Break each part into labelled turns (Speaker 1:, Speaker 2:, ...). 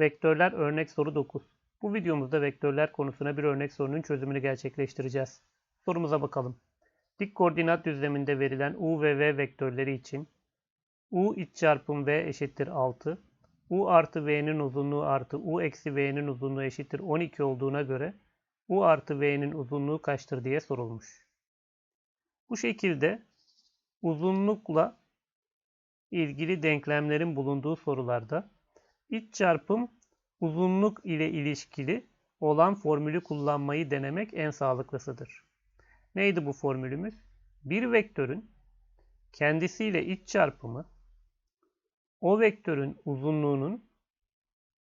Speaker 1: Vektörler örnek soru 9. Bu videomuzda vektörler konusuna bir örnek sorunun çözümünü gerçekleştireceğiz. Sorumuza bakalım. Dik koordinat düzleminde verilen u ve v vektörleri için u iç çarpım v eşittir 6, u artı v'nin uzunluğu artı u eksi v'nin uzunluğu eşittir 12 olduğuna göre u artı v'nin uzunluğu kaçtır diye sorulmuş. Bu şekilde uzunlukla ilgili denklemlerin bulunduğu sorularda iç çarpım uzunluk ile ilişkili olan formülü kullanmayı denemek en sağlıklısıdır. Neydi bu formülümüz? Bir vektörün kendisiyle iç çarpımı o vektörün uzunluğunun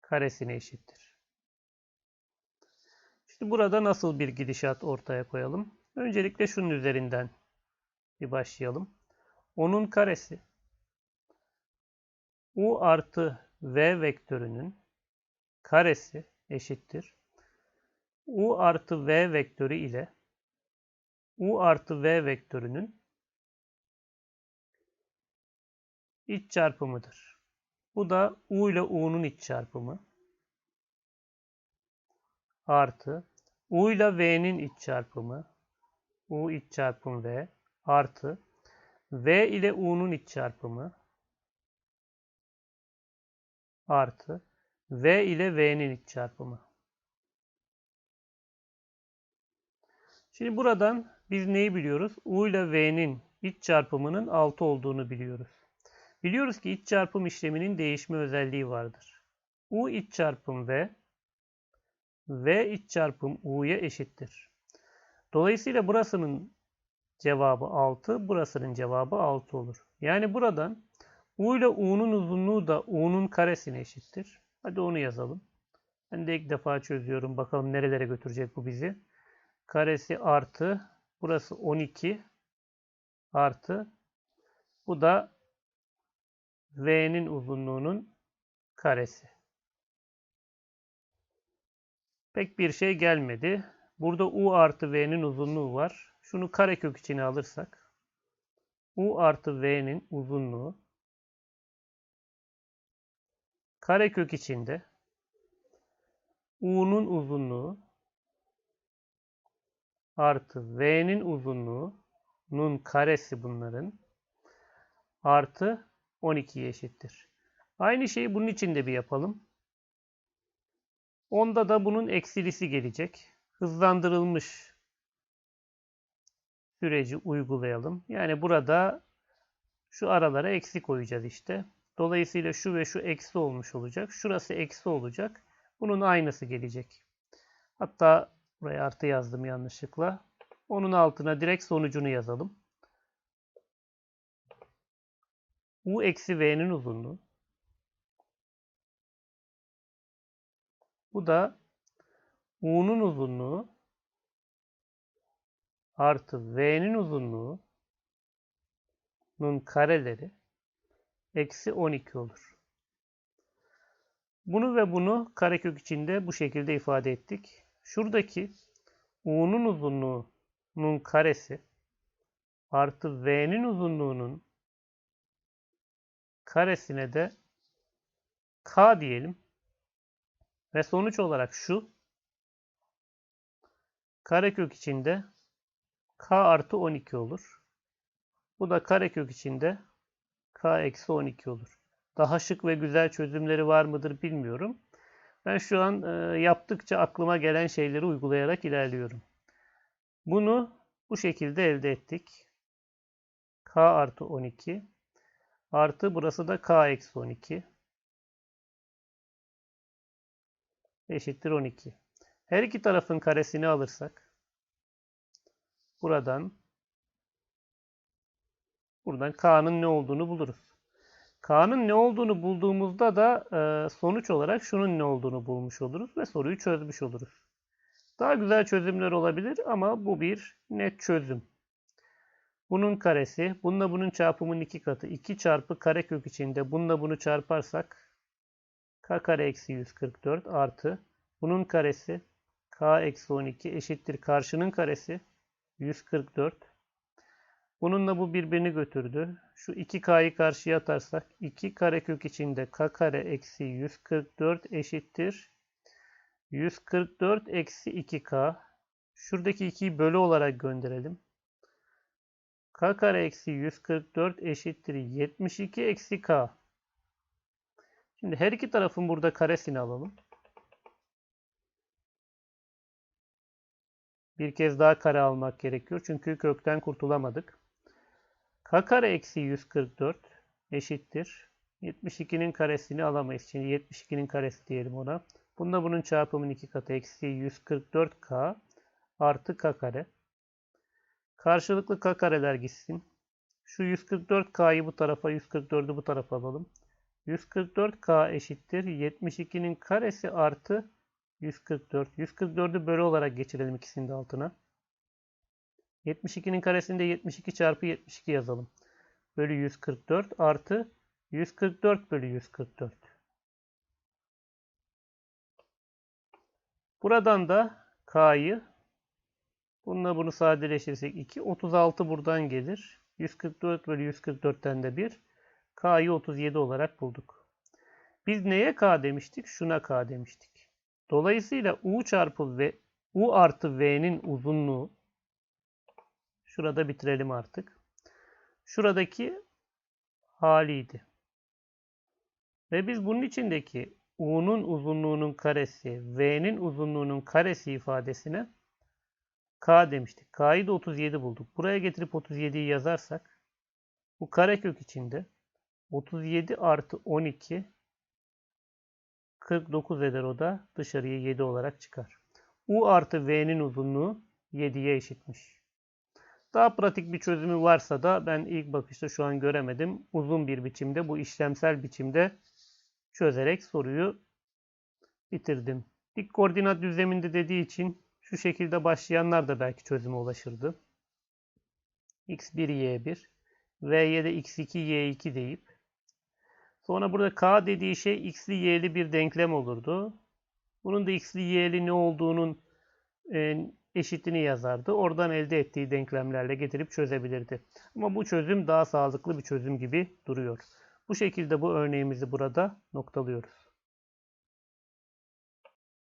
Speaker 1: karesine eşittir. İşte burada nasıl bir gidişat ortaya koyalım? Öncelikle şunun üzerinden bir başlayalım. Onun karesi u artı v vektörünün karesi eşittir. u artı v vektörü ile u artı v vektörünün iç çarpımıdır. Bu da u ile u'nun iç çarpımı artı u ile v'nin iç çarpımı u iç çarpım v artı v ile u'nun iç çarpımı artı v ile v'nin iç çarpımı. Şimdi buradan biz neyi biliyoruz? u ile v'nin iç çarpımının 6 olduğunu biliyoruz. Biliyoruz ki iç çarpım işleminin değişme özelliği vardır. u iç çarpım v v iç çarpım u'ya eşittir. Dolayısıyla burasının cevabı 6, burasının cevabı 6 olur. Yani buradan u ile u'nun uzunluğu da u'nun karesine eşittir. Hadi onu yazalım. Ben de ilk defa çözüyorum. Bakalım nerelere götürecek bu bizi. Karesi artı. Burası 12 artı. Bu da V'nin uzunluğunun karesi. Pek bir şey gelmedi. Burada U artı V'nin uzunluğu var. Şunu karekök içine alırsak. U artı V'nin uzunluğu karekök içinde u'nun uzunluğu artı v'nin uzunluğunun karesi bunların artı 12'ye eşittir. Aynı şeyi bunun için de bir yapalım. Onda da bunun eksilisi gelecek. Hızlandırılmış süreci uygulayalım. Yani burada şu aralara eksi koyacağız işte. Dolayısıyla şu ve şu eksi olmuş olacak. Şurası eksi olacak. Bunun aynısı gelecek. Hatta buraya artı yazdım yanlışlıkla. Onun altına direkt sonucunu yazalım. U eksi V'nin uzunluğu. Bu da U'nun uzunluğu artı V'nin uzunluğunun kareleri eksi 12 olur. Bunu ve bunu karekök içinde bu şekilde ifade ettik. Şuradaki u'nun uzunluğunun karesi artı v'nin uzunluğunun karesine de k diyelim. Ve sonuç olarak şu karekök içinde k artı 12 olur. Bu da karekök içinde k eksi 12 olur. Daha şık ve güzel çözümleri var mıdır bilmiyorum. Ben şu an e, yaptıkça aklıma gelen şeyleri uygulayarak ilerliyorum. Bunu bu şekilde elde ettik. k artı 12 artı burası da k eksi 12 eşittir 12. Her iki tarafın karesini alırsak buradan Buradan K'nın ne olduğunu buluruz. K'nın ne olduğunu bulduğumuzda da e, sonuç olarak şunun ne olduğunu bulmuş oluruz ve soruyu çözmüş oluruz. Daha güzel çözümler olabilir ama bu bir net çözüm. Bunun karesi, bununla bunun çarpımının iki katı. 2 çarpı karekök içinde bununla bunu çarparsak k kare eksi 144 artı bunun karesi k eksi 12 eşittir karşının karesi 144 Bununla bu birbirini götürdü. Şu 2k'yı karşıya atarsak 2 karekök içinde k kare eksi 144 eşittir. 144 eksi 2k. Şuradaki 2'yi bölü olarak gönderelim. k kare eksi 144 eşittir 72 eksi k. Şimdi her iki tarafın burada karesini alalım. Bir kez daha kare almak gerekiyor. Çünkü kökten kurtulamadık. K kare eksi 144 eşittir. 72'nin karesini alamayız. Şimdi 72'nin karesi diyelim ona. Bunda bunun çarpımının iki katı eksi 144k artı k kare. Karşılıklı k kareler gitsin. Şu 144k'yı bu tarafa 144'ü bu tarafa alalım. 144k eşittir. 72'nin karesi artı 144. 144'ü bölü olarak geçirelim ikisinin de altına. 72'nin karesinde 72 çarpı 72 yazalım. Bölü 144 artı 144 bölü 144. Buradan da k'yı bununla bunu sadeleştirirsek 2. 36 buradan gelir. 144 bölü 144'ten de 1. K'yı 37 olarak bulduk. Biz neye K demiştik? Şuna K demiştik. Dolayısıyla U çarpı V, U artı V'nin uzunluğu şurada bitirelim artık. Şuradaki haliydi. Ve biz bunun içindeki U'nun uzunluğunun karesi, V'nin uzunluğunun karesi ifadesine K demiştik. K'yı da 37 bulduk. Buraya getirip 37'yi yazarsak bu karekök içinde 37 artı 12 49 eder o da dışarıya 7 olarak çıkar. U artı V'nin uzunluğu 7'ye eşitmiş. Daha pratik bir çözümü varsa da ben ilk bakışta şu an göremedim. Uzun bir biçimde bu işlemsel biçimde çözerek soruyu bitirdim. Dik koordinat düzleminde dediği için şu şekilde başlayanlar da belki çözüme ulaşırdı. x1, y1, v'ye de x2, y2 deyip sonra burada k dediği şey x'li y'li bir denklem olurdu. Bunun da x'li y'li ne olduğunun e, eşitini yazardı. Oradan elde ettiği denklemlerle getirip çözebilirdi. Ama bu çözüm daha sağlıklı bir çözüm gibi duruyor. Bu şekilde bu örneğimizi burada noktalıyoruz.